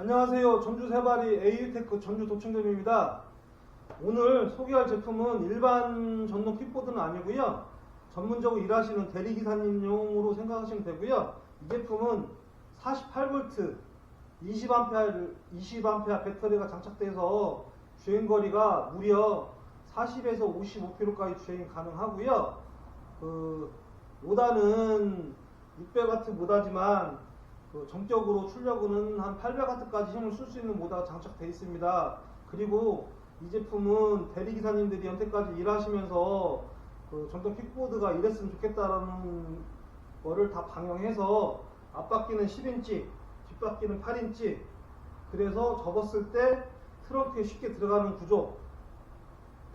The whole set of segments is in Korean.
안녕하세요. 전주 세바리 AU테크 전주 도청점입니다. 오늘 소개할 제품은 일반 전동 킥보드는 아니고요. 전문적으로 일하시는 대리기사님용으로 생각하시면 되고요. 이 제품은 48V 20A, 20A 배터리가 장착돼서 주행거리가 무려 40에서 55km까지 주행이 가능하고요. 그 모다는 600W 모다지만 그 정적으로 출력은 한 800W까지 힘을 쓸 수 있는 모다가 장착되어 있습니다. 그리고 이 제품은 대리기사님들이 연태까지 일하시면서 그 전동 킥보드가 이랬으면 좋겠다라는 거를 다 방영해서 앞바퀴는 10인치, 뒷바퀴는 8인치 그래서 접었을 때 트렁크에 쉽게 들어가는 구조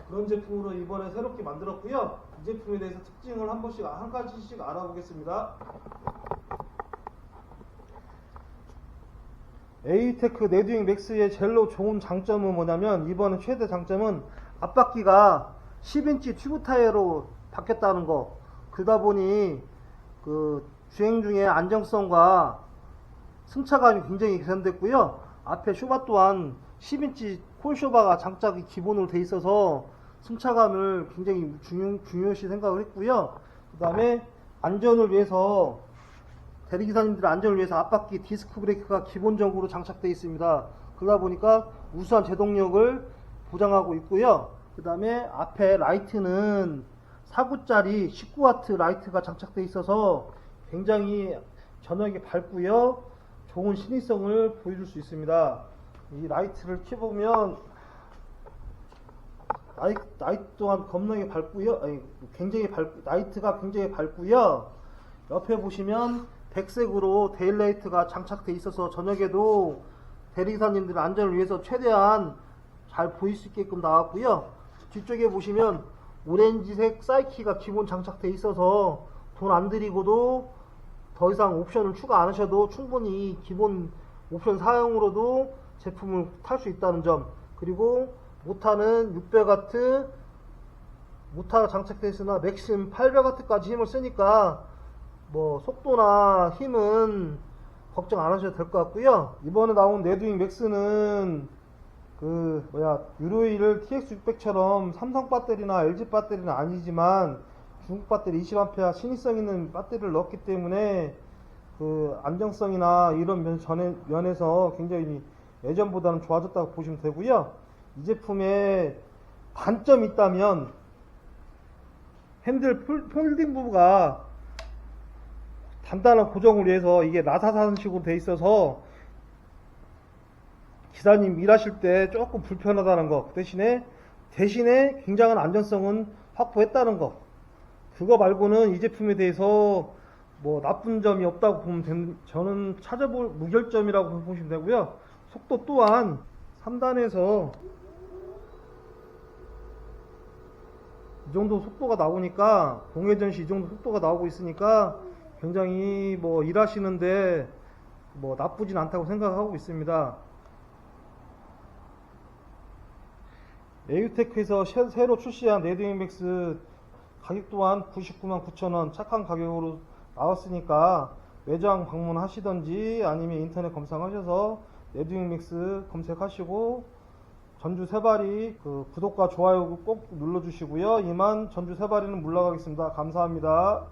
그런 제품으로 이번에 새롭게 만들었고요. 이 제품에 대해서 특징을 한 번씩 한 가지씩 알아보겠습니다. 에이테크 네드윙 맥스의 젤로 좋은 장점은 뭐냐면 이번에 최대 장점은 앞바퀴가 10인치 튜브 타이어로 바뀌었다는 거. 그러다 보니 그 주행 중에 안정성과 승차감이 굉장히 개선됐고요. 앞에 쇼바 또한 10인치 콜쇼바가 장착이 기본으로 돼 있어서 승차감을 굉장히 중요, 중요시 생각을 했고요. 그 다음에 안전을 위해서 대리기사님들의 안전을 위해서 앞바퀴 디스크 브레이크가 기본적으로 장착되어 있습니다. 그러다 보니까 우수한 제동력을 보장하고 있고요. 그 다음에 앞에 라이트는 4구짜리 19W 라이트가 장착되어 있어서 굉장히 저녁에 밝고요. 좋은 신의성을 보여줄 수 있습니다. 이 라이트를 켜보면 라이트, 라이트 또한 겁나게 밝고요. 아니, 굉장히 밝, 라이트가 굉장히 밝고요. 옆에 보시면 백색으로 데일라이트가 장착돼 있어서 저녁에도 대리기사님들 안전을 위해서 최대한 잘 보일 수 있게끔 나왔고요. 뒤쪽에 보시면 오렌지색 사이키가 기본 장착돼 있어서 돈 안 들이고도 더 이상 옵션을 추가 안 하셔도 충분히 기본 옵션 사용으로도 제품을 탈 수 있다는 점 그리고 모타는 600W 모타가 장착되어 있으나 맥심 800W까지 힘을 쓰니까 뭐 속도나 힘은 걱정 안 하셔도 될 것 같고요. 이번에 나온 네드윙 맥스는 그 뭐야 유로이를 TX600처럼 삼성 배터리나 LG 배터리는 아니지만 중국 배터리 20A 신의성 있는 배터리를 넣었기 때문에 그 안정성이나 이런 면, 전에, 면에서 굉장히 예전보다는 좋아졌다고 보시면 되고요. 이 제품에 단점이 있다면 핸들 폴- 폴딩 부분가 단단한 고정을 위해서 이게 나사산식으로 돼 있어서 기사님 일하실 때 조금 불편하다는 거. 그 대신에 대신에 굉장한 안전성은 확보했다는 거. 그거 말고는 이 제품에 대해서 뭐 나쁜 점이 없다고 보면 된, 저는 찾아볼 무결점이라고 보시면 되고요. 속도 또한 3단에서 이 정도 속도가 나오니까 공회전 시 이 정도 속도가 나오고 있으니까 굉장히 뭐 일하시는데 뭐 나쁘진 않다고 생각하고 있습니다. 에유테크에서 새- 새로 출시한 레드윙맥스 가격 또한 99만 9천원 착한 가격으로 나왔으니까 매장 방문하시던지 아니면 인터넷 검색하셔서 레드윙맥스 검색하시고 전주 세바리 그 구독과 좋아요 꼭 눌러주시고요. 이만 전주 세바리는 물러가겠습니다. 감사합니다.